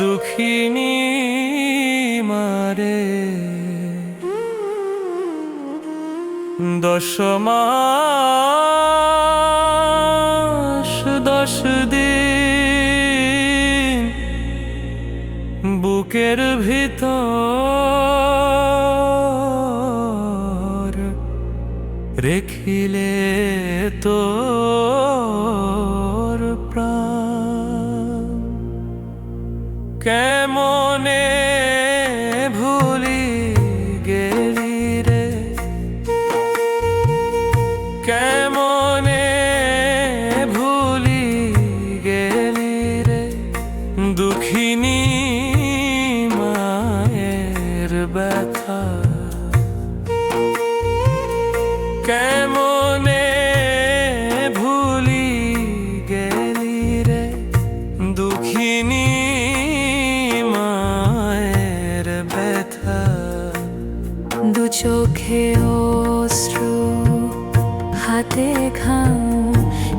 দুঃখিনী মারে। দশমাস দশ দিন বুকের ভিতর রেখিলে তোর que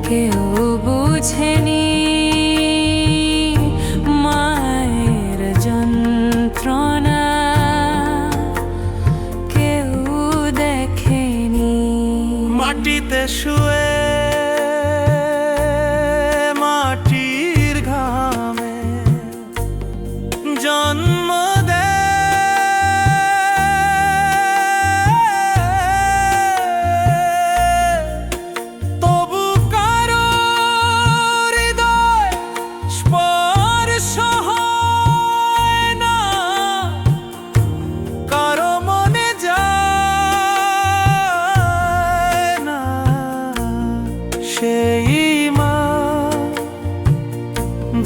কেউ বুঝেনি মায়ের যন্ত্রণা। কেউ দেখেনি। মাটিতে শুয়ে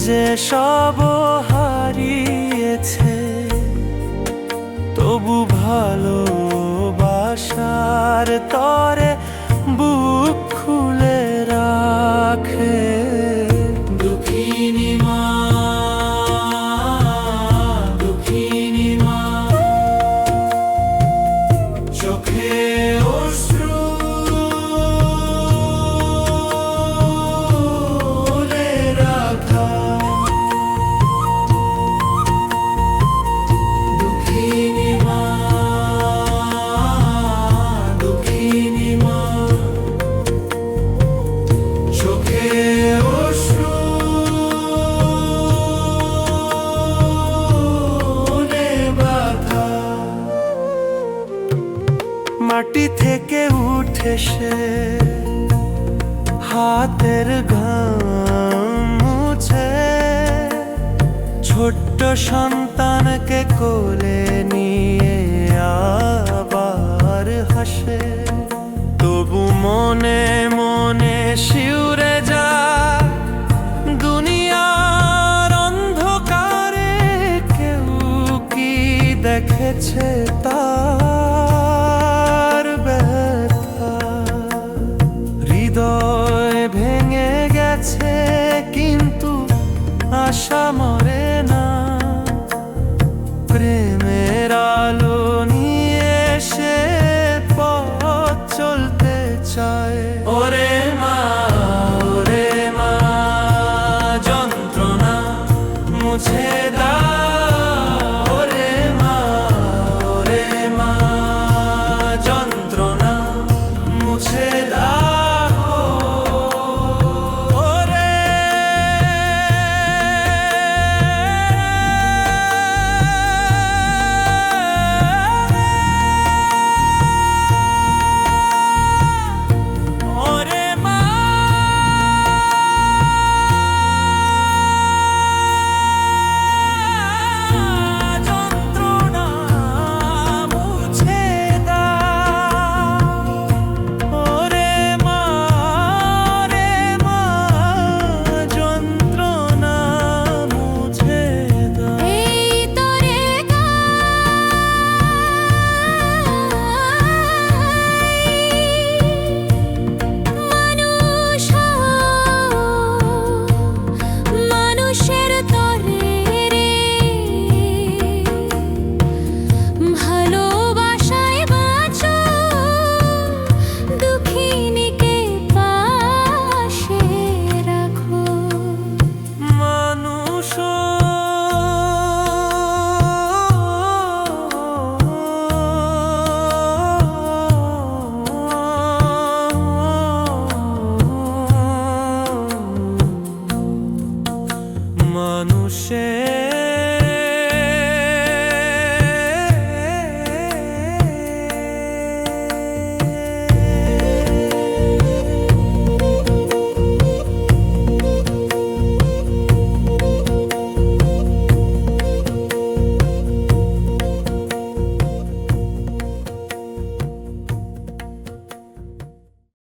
যে সব হারিয়েছে তবু ভালোবাসার তরে উঠে হাতের ঘাম মুছে ছোট্ট সন্তানকে কোলে নিয়ে আবার হাসে। তবু মনে মনে শিউরে যা দুনিয়ার অন্ধকারে কেউ কি দেখেছে তার